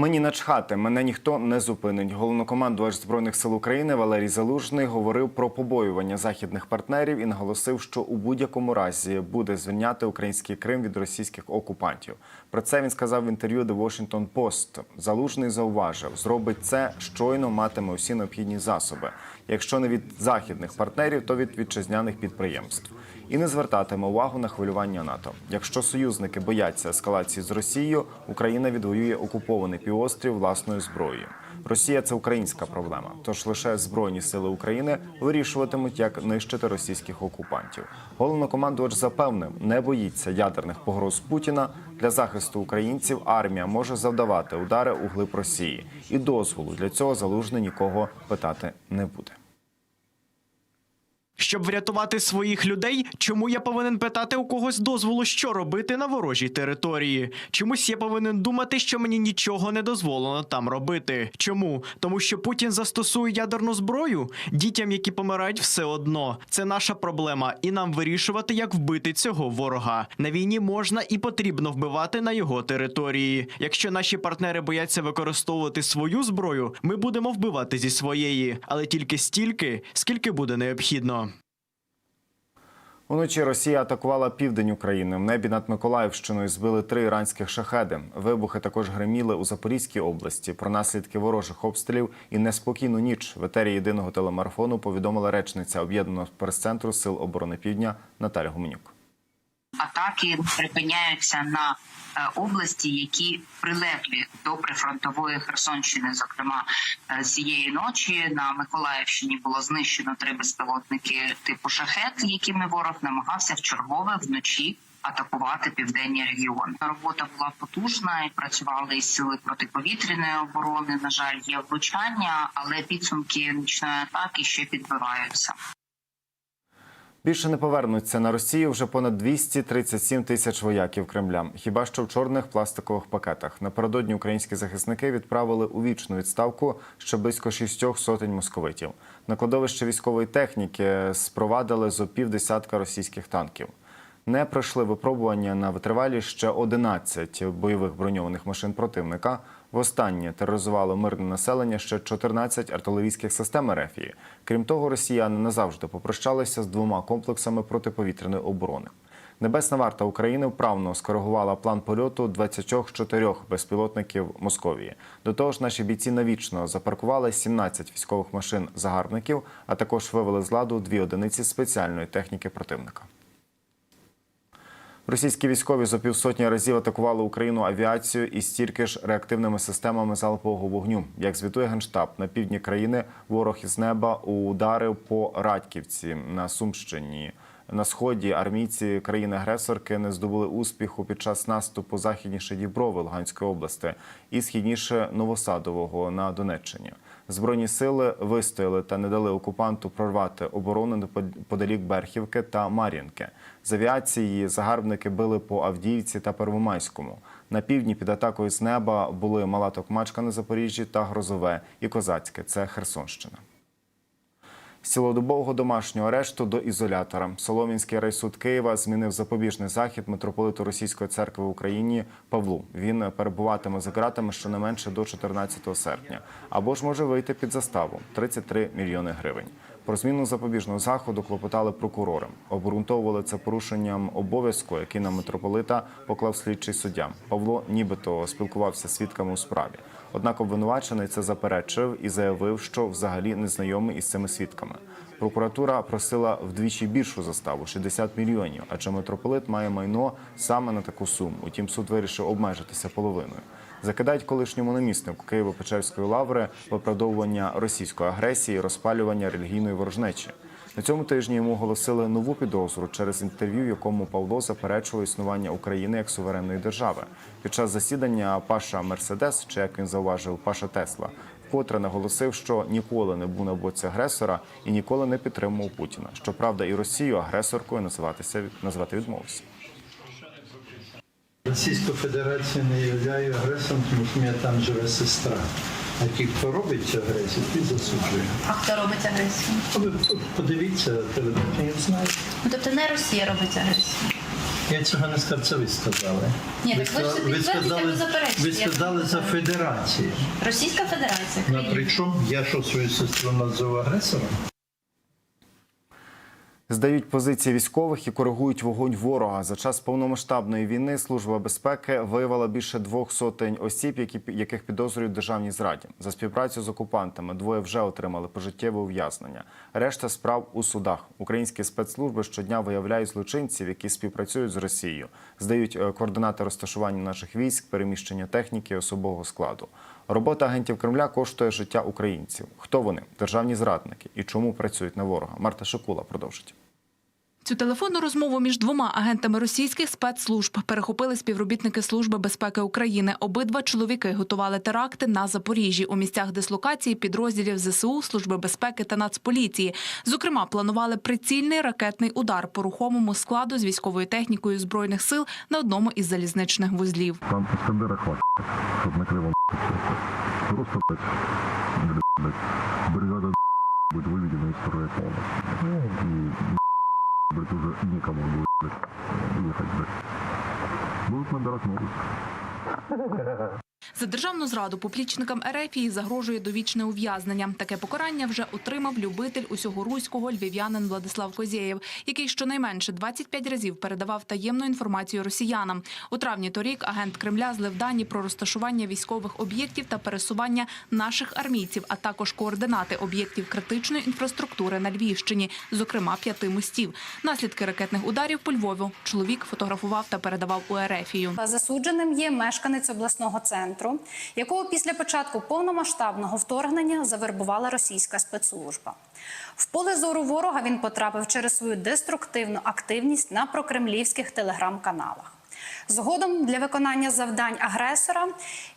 Мені начхати, мене ніхто не зупинить. Головнокомандувач збройних сил України Валерій Залужний говорив про побоювання західних партнерів і наголосив, що у будь-якому разі буде звільняти український Крим від російських окупантів. Про це він сказав в інтерв'ю The Washington Post. Залужний зауважив, зробить це щойно матиме усі необхідні засоби. Якщо не від західних партнерів, то від вітчизняних підприємств. І не звертатиме увагу на хвилювання НАТО. Якщо союзники бояться ескалації з Росією, Україна відвоює окупований півострів власною зброєю. Росія це українська проблема. Тож лише збройні сили України вирішуватимуть, як нищити російських окупантів. Головнокомандувач запевнив, не боїться ядерних погроз Путіна. Для захисту українців армія може завдавати удари у глиб Росії, і дозволу для цього залужний нікого питати не буде. Щоб врятувати своїх людей, чому я повинен питати у когось дозволу, що робити на ворожій території? Чомусь я повинен думати, що мені нічого не дозволено там робити. Чому? Тому що Путін застосує ядерну зброю? Дітям, які помирають, все одно. Це наша проблема, і нам вирішувати, як вбити цього ворога. На війні можна і потрібно вбивати на його території. Якщо наші партнери бояться використовувати свою зброю, ми будемо вбивати зі своєї, але тільки стільки, скільки буде необхідно. Уночі Росія атакувала південь України. В небі над Миколаївщиною збили три іранських шахеди. Вибухи також гриміли у Запорізькій області. Про наслідки ворожих обстрілів і неспокійну ніч в етері єдиного телемарафону повідомила речниця об'єднаного прес-центру Сил оборони Півдня Наталя Гуменюк. Атаки припиняються на е, області, які прилеглі до прифронтової Херсонщини. Зокрема, е, цієї ночі на Миколаївщині було знищено три безпілотники типу шахет, якими ворог намагався в чергове вночі. Атакувати південні регіони. Робота була потужна і працювали із сили протиповітряної оборони. На жаль, є влучання, але підсумки нічної атаки ще підбиваються. Більше не повернуться на Росію вже понад 237 тисяч вояків Кремля. Хіба що в чорних пластикових пакетах. Напередодні українські захисники відправили у вічну відставку ще близько шістьох сотень московитів. На кладовище військової техніки спровадили зо півдесятка російських танків. Не пройшли випробування на витривалі ще 11 бойових броньованих машин противника. Востаннє тероризувало мирне населення ще 14 артилерійських систем РФії. Крім того, росіяни назавжди попрощалися з двома комплексами протиповітряної оборони. Небесна варта України вправно скоригувала план польоту 24 безпілотників Московії. До того ж, наші бійці навічно запаркували 17 військових машин загарбників, а також вивели з ладу дві одиниці спеціальної техніки противника. Російські військові за півсотні разів атакували Україну авіацію і стільки ж реактивними системами залпового вогню. Як звітує генштаб на півдні країни, ворог із неба ударив по Радьківці на Сумщині. На сході армійці країни-агресорки не здобули успіху під час наступу західніше Діброви Луганської області і східніше Новосадового на Донеччині. Збройні сили вистояли та не дали окупанту прорвати оборону неподалік Берхівки та Мар'їнки. З авіації загарбники били по Авдіївці та Первомайському. На півдні під атакою з неба були Мала Токмачка на Запоріжжі та Грозове і Козацьке. Це Херсонщина. З цілодобового домашнього арешту до ізолятора Солом'янський райсуд Києва змінив запобіжний захід митрополиту Російської церкви в Україні Павлу. Він перебуватиме за ґратами щонайменше до 14 серпня, або ж може вийти під заставу 33 мільйони гривень. Про зміну запобіжного заходу клопотали прокурори. Обґрунтовували це порушенням обов'язку, який на митрополита поклав слідчий суддя. Павло нібито спілкувався свідками у справі. Однак обвинувачений це заперечив і заявив, що взагалі не знайомий із цими свідками. Прокуратура просила вдвічі більшу заставу 60 мільйонів, адже митрополит має майно саме на таку суму. Утім, суд вирішив обмежитися половиною. Закидають колишньому наміснику Києво-Печерської лаври виправдовування російської агресії, розпалювання релігійної ворожнечі. На цьому тижні йому оголосили нову підозру через інтерв'ю, в якому Павло заперечував існування України як суверенної держави. Під час засідання Паша Мерседес, чи як він зауважив, Паша Тесла, вкотре наголосив, що ніколи не був на боці агресора і ніколи не підтримував Путіна. Щоправда, і Росію агресоркою називатися називати відмовився. Російську Федерацію не являю агресором, тому що мене там живе сестра. А ті, хто робить агресію, ті засуджує. А хто робить агресію? Ви подивіться телебачення, знаю. Ну тобто не Росія робить агресію. Я цього не сказав, це ви сказали. Ні, ви так ви ж ви підтвердите, сказали, ви сказали за федерацію. Російська Федерація. Ну, причому я що свою сестру називаю агресором? Здають позиції військових і коригують вогонь ворога. За час повномасштабної війни служба безпеки виявила більше двох сотень осіб, які яких підозрюють в державній зраді. За співпрацю з окупантами двоє вже отримали пожиттєве ув'язнення. Решта справ у судах. Українські спецслужби щодня виявляють злочинців, які співпрацюють з Росією. Здають е, координати розташування наших військ, переміщення техніки, особового складу. Робота агентів Кремля коштує життя українців. Хто вони? Державні зрадники і чому працюють на ворога? Марта Шикула продовжить. Цю телефонну розмову між двома агентами російських спецслужб перехопили співробітники Служби безпеки України. Обидва чоловіки готували теракти на Запоріжжі у місцях дислокації підрозділів ЗСУ, Служби безпеки та Нацполіції. Зокрема, планували прицільний ракетний удар по рухомому складу з військовою технікою збройних сил на одному із залізничних вузлів. Там Іскандера хватит, щоб накрило все. Просто, блядь, блядь, блядь, бригада будет выведена из строя полностью. И, блядь, уже никому будет, блядь, ехать, блядь. Будут набирать новых. За державну зраду поплічникам Ерефії загрожує довічне ув'язнення. Таке покарання вже отримав любитель усього руського львів'янин Владислав Козєєв, який щонайменше 25 разів передавав таємну інформацію росіянам. У травні торік агент Кремля злив дані про розташування військових об'єктів та пересування наших армійців, а також координати об'єктів критичної інфраструктури на Львівщині, зокрема п'яти мостів. Наслідки ракетних ударів по Львову чоловік фотографував та передавав у Ерефію. Засудженим є мешканець обласного центру, якого після початку повномасштабного вторгнення завербувала російська спецслужба. В поле зору ворога він потрапив через свою деструктивну активність на прокремлівських телеграм-каналах. Згодом для виконання завдань агресора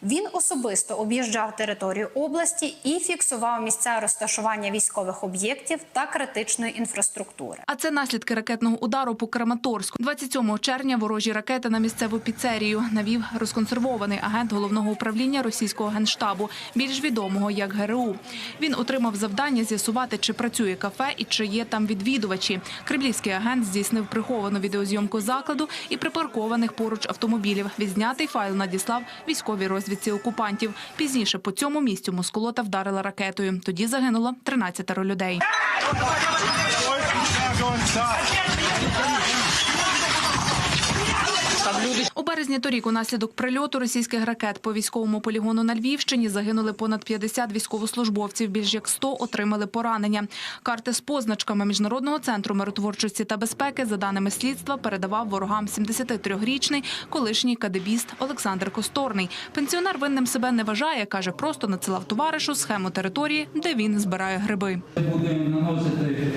він особисто об'їжджав територію області і фіксував місця розташування військових об'єктів та критичної інфраструктури. А це наслідки ракетного удару по Краматорську. 27 червня ворожі ракети на місцеву піцерію навів розконсервований агент головного управління російського генштабу, більш відомого як ГРУ. Він отримав завдання з'ясувати, чи працює кафе і чи є там відвідувачі. Кремлівський агент здійснив приховану відеозйомку закладу і припаркованих поруч автомобілів. Відзнятий файл надіслав військовій розвідці окупантів. Пізніше по цьому місцю москолота вдарила ракетою. Тоді загинуло 13 людей. Березні торік унаслідок прильоту російських ракет по військовому полігону на Львівщині загинули понад 50 військовослужбовців. Більш як 100 отримали поранення. Карти з позначками Міжнародного центру миротворчості та безпеки, за даними слідства, передавав ворогам 73-річний колишній кадебіст Олександр Косторний. Пенсіонер винним себе не вважає, каже, просто надсилав товаришу схему території, де він збирає гриби. будемо наносити